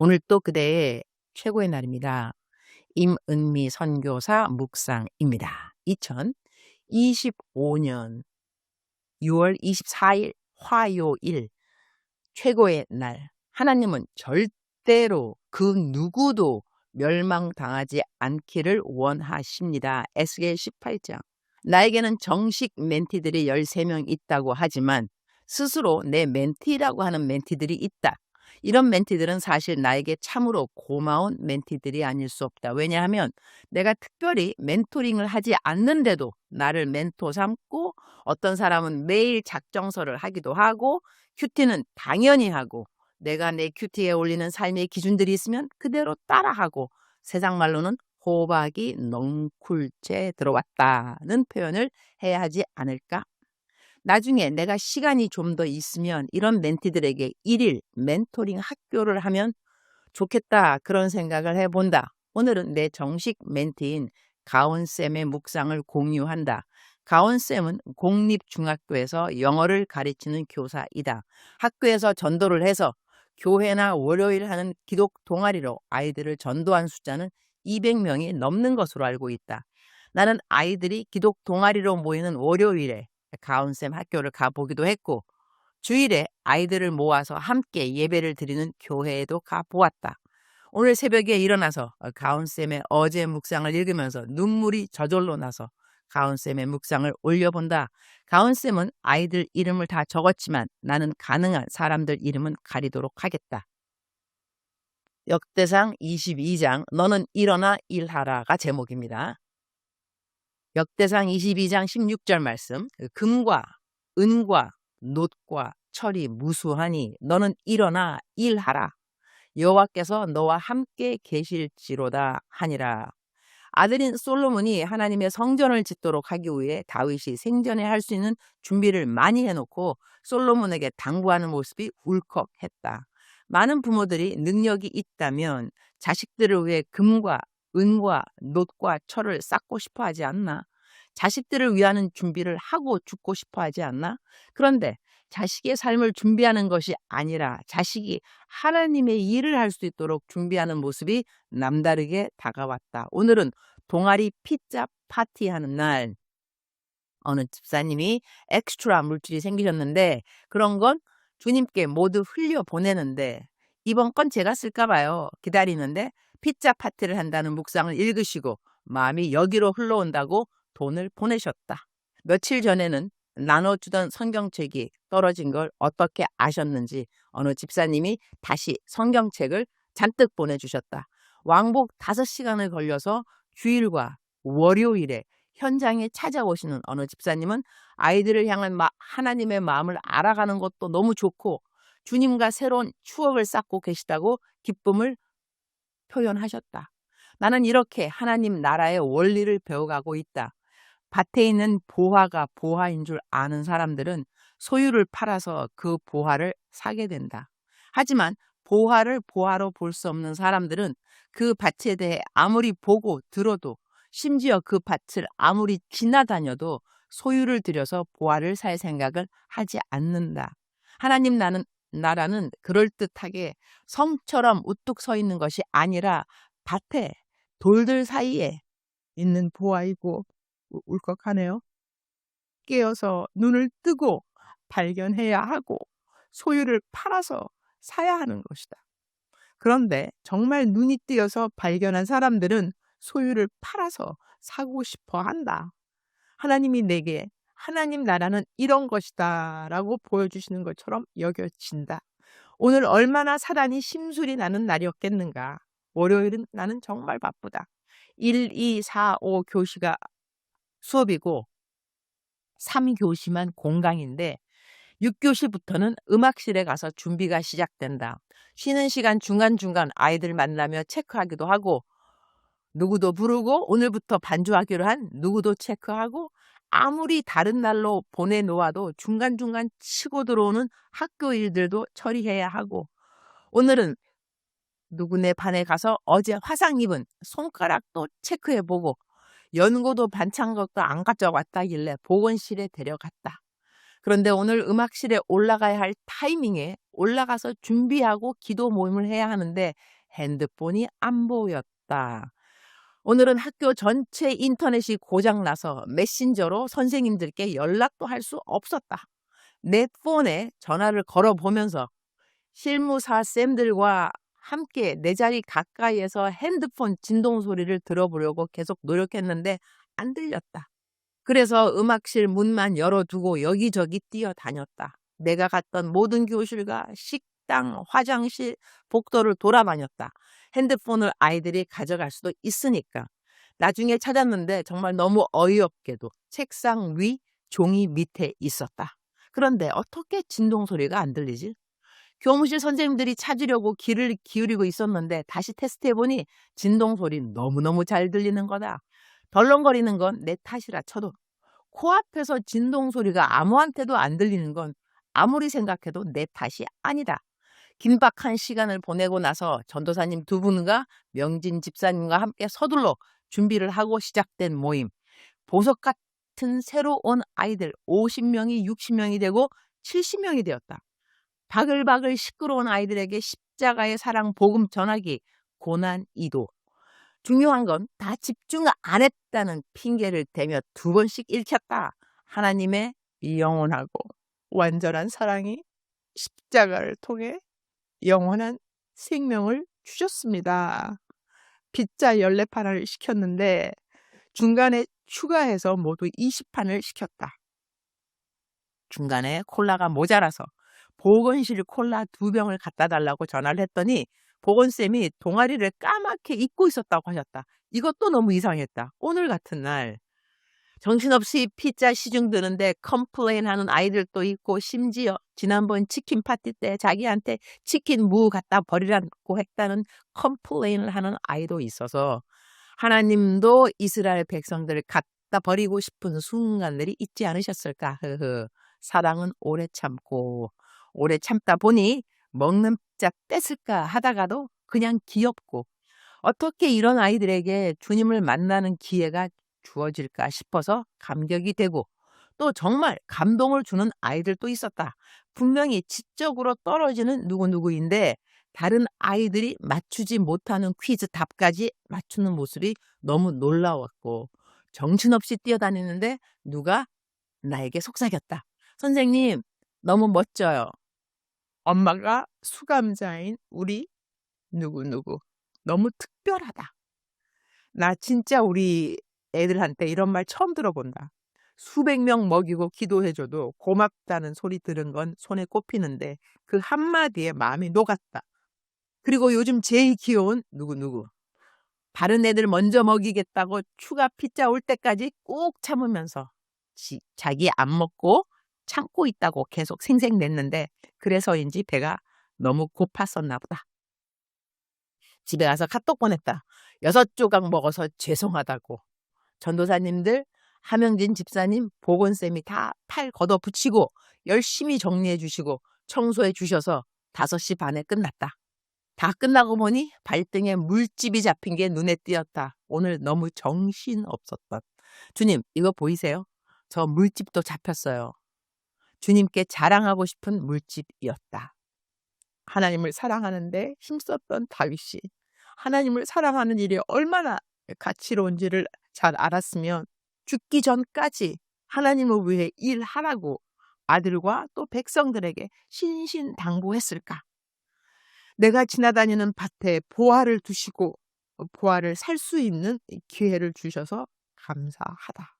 오늘 또 그대의 최고의 날입니다. 임은미 선교사 묵상입니다. 2025년 6월 24일 화요일 최고의 날. 하나님은 절대로 그 누구도 멸망당하지 않기를 원하십니다. 에스겔 18장. 나에게는 정식 멘티들이 13명 있다고 하지만 스스로 내 멘티라고 하는 멘티들이 있다. 이런 멘티들은 사실 나에게 참으로 고마운 멘티들이 아닐 수 없다. 왜냐하면 내가 특별히 멘토링을 하지 않는데도 나를 멘토 삼고 어떤 사람은 매일 작정서를 하기도 하고 큐티는 당연히 하고 내가 내 큐티에 올리는 삶의 기준들이 있으면 그대로 따라하고 세상 말로는 호박이 넝쿨째 들어왔다는 표현을 해야 하지 않을까 나중에 내가 시간이 좀 더 있으면 이런 멘티들에게 일일 멘토링 학교를 하면 좋겠다 그런 생각을 해본다. 오늘은 내 정식 멘티인 가온쌤의 묵상을 공유한다. 가온쌤은 공립중학교에서 영어를 가르치는 교사이다. 학교에서 전도를 해서 교회나 월요일 하는 기독 동아리로 아이들을 전도한 숫자는 200명이 넘는 것으로 알고 있다. 나는 아이들이 기독 동아리로 모이는 월요일에 가온쌤 학교를 가보기도 했고 주일에 아이들을 모아서 함께 예배를 드리는 교회에도 가보았다. 오늘 새벽에 일어나서 가온쌤의 어제 묵상을 읽으면서 눈물이 저절로 나서 가온쌤의 묵상을 올려본다. 가온쌤은 아이들 이름을 다 적었지만 나는 가능한 사람들 이름은 가리도록 하겠다. 역대상 22장 너는 일어나 일하라가 제목입니다. 역대상 22장 16절 말씀 그 금과 은과 놋과 철이 무수하니 너는 일어나 일하라 여호와께서 너와 함께 계실지로다 하니라 아들인 솔로몬이 하나님의 성전을 짓도록 하기 위해 다윗이 생전에 할 수 있는 준비를 많이 해놓고 솔로몬에게 당부하는 모습이 울컥했다. 많은 부모들이 능력이 있다면 자식들을 위해 금과 은과 놋과 철을 쌓고 싶어 하지 않나? 자식들을 위하는 준비를 하고 죽고 싶어 하지 않나? 그런데 자식의 삶을 준비하는 것이 아니라 자식이 하나님의 일을 할 수 있도록 준비하는 모습이 남다르게 다가왔다. 오늘은 동아리 피자 파티하는 날. 어느 집사님이 엑스트라 물질이 생기셨는데 그런 건 주님께 모두 흘려 보내는데 이번 건 제가 쓸까 봐요. 기다리는데 피자 파티를 한다는 묵상을 읽으시고 마음이 여기로 흘러온다고 돈을 보내셨다. 며칠 전에는 나눠주던 성경책이 떨어진 걸 어떻게 아셨는지 어느 집사님이 다시 성경책을 잔뜩 보내주셨다. 왕복 5시간을 걸려서 주일과 월요일에 현장에 찾아오시는 어느 집사님은 아이들을 향한 마, 하나님의 마음을 알아가는 것도 너무 좋고 주님과 새로운 추억을 쌓고 계시다고 기쁨을 표현하셨다. 나는 이렇게 하나님 나라의 원리를 배워가고 있다. 밭에 있는 보화가 보화인 줄 아는 사람들은 소유를 팔아서 그 보화를 사게 된다. 하지만 보화를 보화로 볼 수 없는 사람들은 그 밭에 대해 아무리 보고 들어도 심지어 그 밭을 아무리 지나다녀도 소유를 들여서 보화를 살 생각을 하지 않는다. 하나님 나는 나라는 그럴듯하게 성처럼 우뚝 서 있는 것이 아니라 밭에 돌들 사이에 있는 보화이고 울컥하네요. 깨어서 눈을 뜨고 발견해야 하고 소유를 팔아서 사야 하는 것이다. 그런데 정말 눈이 뜨여서 발견한 사람들은 소유를 팔아서 사고 싶어 한다. 하나님이 내게 하나님 나라는 이런 것이다 라고 보여주시는 것처럼 여겨진다. 오늘 얼마나 사단이 심술이 나는 날이었겠는가. 월요일은 나는 정말 바쁘다. 1, 2, 4, 5 교시가 수업이고 3교시만 공강인데 6교시부터는 음악실에 가서 준비가 시작된다. 쉬는 시간 중간중간 아이들 만나며 체크하기도 하고 누구도 부르고 오늘부터 반주하기로 한 누구도 체크하고 아무리 다른 날로 보내놓아도 중간중간 치고 들어오는 학교 일들도 처리해야 하고 오늘은 누구네 반에 가서 어제 화상 입은 손가락도 체크해보고 연고도 반창 것도 안 가져왔다길래 보건실에 데려갔다. 그런데 오늘 음악실에 올라가야 할 타이밍에 올라가서 준비하고 기도 모임을 해야 하는데 핸드폰이 안 보였다. 오늘은 학교 전체 인터넷이 고장나서 메신저로 선생님들께 연락도 할 수 없었다. 내 폰에 전화를 걸어보면서 실무사 쌤들과 함께 내 자리 가까이에서 핸드폰 진동 소리를 들어보려고 계속 노력했는데 안 들렸다. 그래서 음악실 문만 열어두고 여기저기 뛰어다녔다. 내가 갔던 모든 교실과 식당, 화장실, 복도를 돌아다녔다. 핸드폰을 아이들이 가져갈 수도 있으니까. 나중에 찾았는데 정말 너무 어이없게도 책상 위 종이 밑에 있었다. 그런데 어떻게 진동 소리가 안 들리지? 교무실 선생님들이 찾으려고 귀를 기울이고 있었는데 다시 테스트해보니 진동 소리 너무너무 잘 들리는 거다. 덜렁거리는 건 내 탓이라 쳐도 코앞에서 진동 소리가 아무한테도 안 들리는 건 아무리 생각해도 내 탓이 아니다. 긴박한 시간을 보내고 나서 전도사님 두 분과 명진 집사님과 함께 서둘러 준비를 하고 시작된 모임. 보석 같은 새로 온 아이들 50명이 60명이 되고 70명이 되었다. 바글바글 시끄러운 아이들에게 십자가의 사랑 복음 전하기 고난 이도 중요한 건 다 집중 안 했다는 핑계를 대며 두 번씩 읽혔다. 하나님의 영원하고 완전한 사랑이 십자가를 통해 영원한 생명을 주셨습니다. 피자 14판을 시켰는데 중간에 추가해서 모두 20판을 시켰다. 중간에 콜라가 모자라서 보건실 콜라 두 병을 갖다 달라고 전화를 했더니 보건쌤이 동아리를 까맣게 잊고 있었다고 하셨다. 이것도 너무 이상했다. 오늘 같은 날. 정신없이 피자 시중 드는데 컴플레인 하는 아이들도 있고 심지어 지난번 치킨 파티 때 자기한테 치킨 무 갖다 버리라고 했다는 컴플레인을 하는 아이도 있어서 하나님도 이스라엘 백성들을 갖다 버리고 싶은 순간들이 있지 않으셨을까? 흐흐. 사랑은 오래 참고 오래 참다 보니 먹는 자 뺏을까 하다가도 그냥 귀엽고 어떻게 이런 아이들에게 주님을 만나는 기회가 주어질까 싶어서 감격이 되고 또 정말 감동을 주는 아이들도 있었다. 분명히 지적으로 떨어지는 누구누구인데 다른 아이들이 맞추지 못하는 퀴즈 답까지 맞추는 모습이 너무 놀라웠고 정신없이 뛰어다니는데 누가 나에게 속삭였다. 선생님, 너무 멋져요. 엄마가 수감자인 우리 누구누구. 너무 특별하다. 나 진짜 우리 애들한테 이런 말 처음 들어본다. 수백 명 먹이고 기도해줘도 고맙다는 소리 들은 건 손에 꼽히는데 그 한마디에 마음이 녹았다. 그리고 요즘 제일 귀여운 누구누구. 다른 애들 먼저 먹이겠다고 추가 피자 올 때까지 꾹 참으면서 지, 자기 안 먹고 참고 있다고 계속 생색냈는데 그래서인지 배가 너무 고팠었나 보다. 집에 가서 카톡 보냈다. 여섯 조각 먹어서 죄송하다고. 전도사님들, 하명진 집사님, 보건쌤이 다 팔 걷어 붙이고 열심히 정리해 주시고 청소해 주셔서 5시 반에 끝났다. 다 끝나고 보니 발등에 물집이 잡힌 게 눈에 띄었다. 오늘 너무 정신 없었던. 주님, 이거 보이세요? 저 물집도 잡혔어요. 주님께 자랑하고 싶은 물집이었다. 하나님을 사랑하는데 힘썼던 다윗이 하나님을 사랑하는 일이 얼마나 가치로운지를 잘 알았으면 죽기 전까지 하나님을 위해 일하라고 아들과 또 백성들에게 신신당부했을까? 내가 지나다니는 밭에 보화를 두시고 보화를 살 수 있는 기회를 주셔서 감사하다.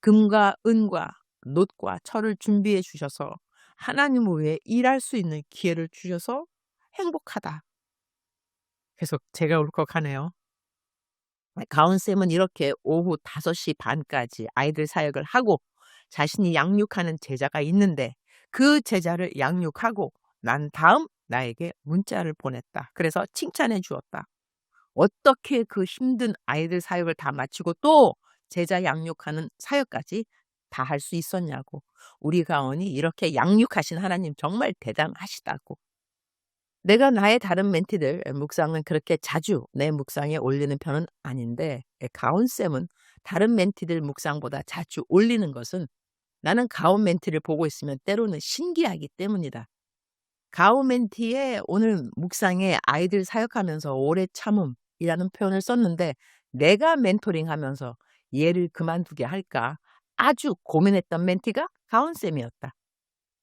금과 은과 놋과 철을 준비해 주셔서 하나님을 위해 일할 수 있는 기회를 주셔서 행복하다. 계속 제가 울컥하네요. 가운쌤은 이렇게 오후 5시 반까지 아이들 사역을 하고 자신이 양육하는 제자가 있는데 그 제자를 양육하고 난 다음 나에게 문자를 보냈다. 그래서 칭찬해 주었다. 어떻게 그 힘든 아이들 사역을 다 마치고 또 제자 양육하는 사역까지 다 할 수 있었냐고. 우리 가원이 이렇게 양육하신 하나님 정말 대단하시다고. 내가 나의 다른 멘티들 묵상은 그렇게 자주 내 묵상에 올리는 편은 아닌데 가온쌤은 다른 멘티들 묵상보다 자주 올리는 것은 나는 가온 멘티를 보고 있으면 때로는 신기하기 때문이다. 가온 멘티에 오늘 묵상에 아이들 사역하면서 오래 참음이라는 표현을 썼는데 내가 멘토링 하면서 얘를 그만두게 할까 아주 고민했던 멘티가 가온쌤이었다.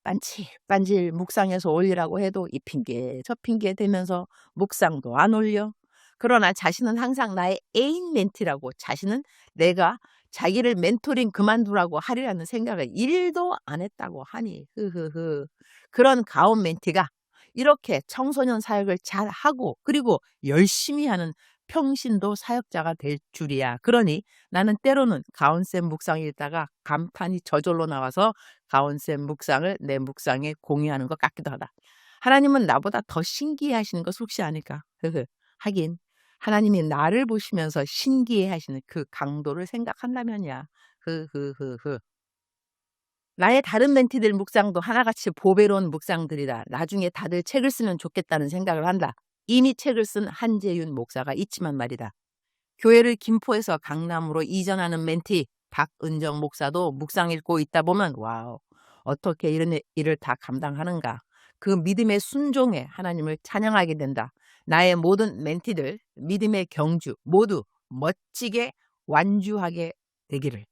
빤질빤질 묵상해서 올리라고 해도 이 핑계 저 핑계 대면서 묵상도 안 올려. 그러나 자신은 항상 나의 애인 멘티라고 자신은 내가 자기를 멘토링 그만두라고 하리라는 생각을 일도 안 했다고 하니 흐흐흐 그런 가온 멘티가 이렇게 청소년 사역을 잘 하고 그리고 열심히 하는 평신도 사역자가 될 줄이야. 그러니 나는 때로는 가온쌤 묵상 읽다가 감탄이 저절로 나와서 가온쌤 묵상을 내 묵상에 공유하는 것 같기도 하다. 하나님은 나보다 더 신기해 하시는 것 혹시 아닐까? 하긴 하나님이 나를 보시면서 신기해 하시는 그 강도를 생각한다면야. 흐흐흐흐. 나의 다른 멘티들 묵상도 하나같이 보배로운 묵상들이다. 나중에 다들 책을 쓰면 좋겠다는 생각을 한다. 이미 책을 쓴 한재윤 목사가 있지만 말이다. 교회를 김포에서 강남으로 이전하는 멘티 박은정 목사도 묵상 읽고 있다 보면 와우 어떻게 이런 일을 다 감당하는가 그 믿음의 순종에 하나님을 찬양하게 된다. 나의 모든 멘티들 믿음의 경주 모두 멋지게 완주하게 되기를.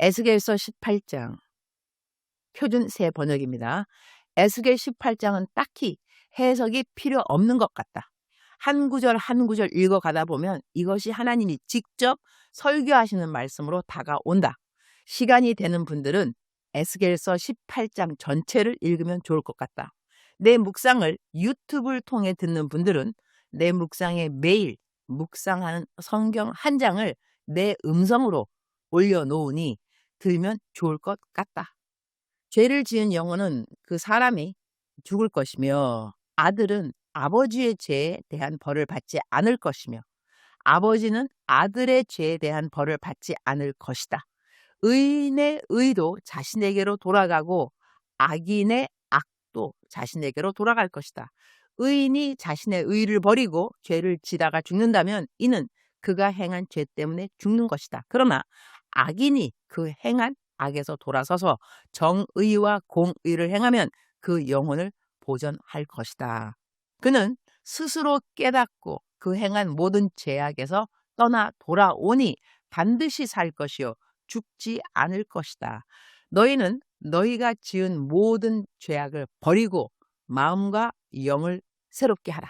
에스겔서 18장 표준 새 번역입니다. 에스겔 18장은 딱히 해석이 필요 없는 것 같다. 한 구절 한 구절 읽어가다 보면 이것이 하나님이 직접 설교하시는 말씀으로 다가온다. 시간이 되는 분들은 에스겔서 18장 전체를 읽으면 좋을 것 같다. 내 묵상을 유튜브를 통해 듣는 분들은 내 묵상에 매일 묵상하는 성경 한 장을 내 음성으로 올려놓으니 들으면 좋을 것 같다. 죄를 지은 영혼은 그 사람이 죽을 것이며 아들은 아버지의 죄에 대한 벌을 받지 않을 것이며 아버지는 아들의 죄에 대한 벌을 받지 않을 것이다. 의인의 의도 자신에게로 돌아가고 악인의 또 자신에게로 돌아갈 것이다. 의인이 자신의 의를 버리고 죄를 지다가 죽는다면 이는 그가 행한 죄 때문에 죽는 것이다. 그러나 악인이 그 행한 악에서 돌아서서 정의와 공의를 행하면 그 영혼을 보전할 것이다. 그는 스스로 깨닫고 그 행한 모든 죄악에서 떠나 돌아오니 반드시 살 것이요 죽지 않을 것이다. 너희는 너희가 지은 모든 죄악을 버리고 마음과 영을 새롭게 하라.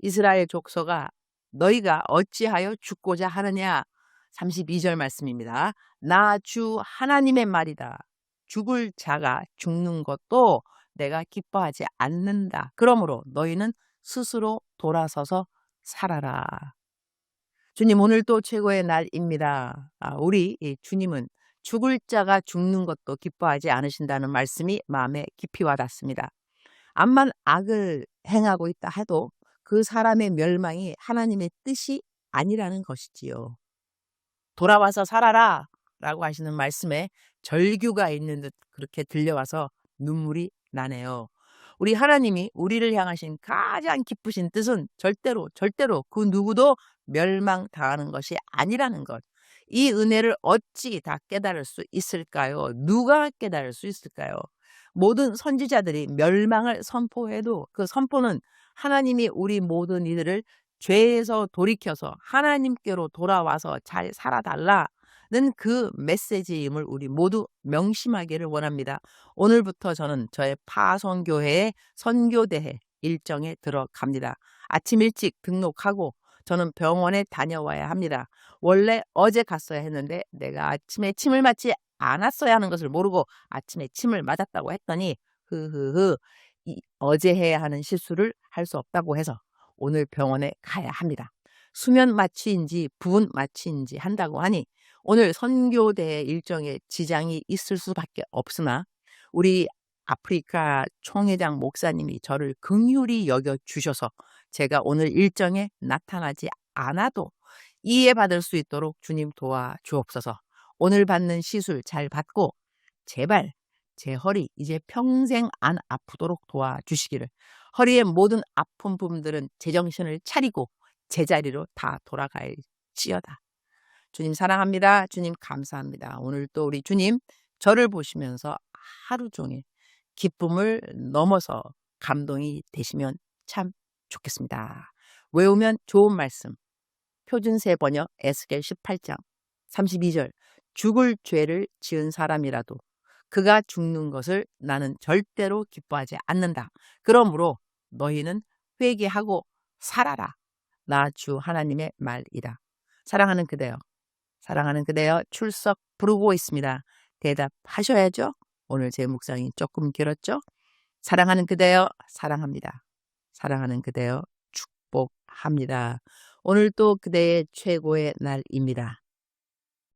이스라엘 족속아 너희가 어찌하여 죽고자 하느냐 32절 말씀입니다. 나 주 하나님의 말이다. 죽을 자가 죽는 것도 내가 기뻐하지 않는다. 그러므로 너희는 스스로 돌아서서 살아라. 주님 오늘 또 최고의 날입니다. 아, 우리 주님은 죽을 자가 죽는 것도 기뻐하지 않으신다는 말씀이 마음에 깊이 와닿습니다. 암만 악을 행하고 있다 해도 그 사람의 멸망이 하나님의 뜻이 아니라는 것이지요. 돌아와서 살아라 라고 하시는 말씀에 절규가 있는 듯 그렇게 들려와서 눈물이 나네요. 우리 하나님이 우리를 향하신 가장 기쁘신 뜻은 절대로 절대로 그 누구도 멸망당하는 것이 아니라는 것. 이 은혜를 어찌 다 깨달을 수 있을까요? 누가 깨달을 수 있을까요? 모든 선지자들이 멸망을 선포해도 그 선포는 하나님이 우리 모든 이들을 죄에서 돌이켜서 하나님께로 돌아와서 잘 살아달라는 그 메시지임을 우리 모두 명심하기를 원합니다. 오늘부터 저는 저의 파송교회의 선교대회 일정에 들어갑니다. 아침 일찍 등록하고 저는 병원에 다녀와야 합니다. 원래 어제 갔어야 했는데 내가 아침에 침을 맞지 않았어야 하는 것을 모르고 아침에 침을 맞았다고 했더니 흐흐흐 이, 어제 해야 하는 실수를 할 수 없다고 해서 오늘 병원에 가야 합니다. 수면 마취인지 부분 마취인지 한다고 하니 오늘 선교대 일정에 지장이 있을 수밖에 없으나 우리 아프리카 총회장 목사님이 저를 긍휼히 여겨 주셔서 제가 오늘 일정에 나타나지 않아도 이해받을 수 있도록 주님 도와 주옵소서. 오늘 받는 시술 잘 받고 제발 제 허리 이제 평생 안 아프도록 도와주시기를 허리의 모든 아픈 부분들은 제정신을 차리고 제자리로 다 돌아갈지어다. 주님 사랑합니다. 주님 감사합니다. 오늘 또 우리 주님 저를 보시면서 하루 종일 기쁨을 넘어서 감동이 되시면 참 좋겠습니다. 외우면 좋은 말씀. 표준세 번역 에스겔 18장 32절 죽을 죄를 지은 사람이라도 그가 죽는 것을 나는 절대로 기뻐하지 않는다. 그러므로 너희는 회개하고 살아라. 나 주 하나님의 말이다. 사랑하는 그대여, 사랑하는 그대여 출석 부르고 있습니다. 대답하셔야죠. 오늘 제 묵상이 조금 길었죠? 사랑하는 그대여, 사랑합니다. 사랑하는 그대여, 축복합니다. 오늘도 그대의 최고의 날입니다.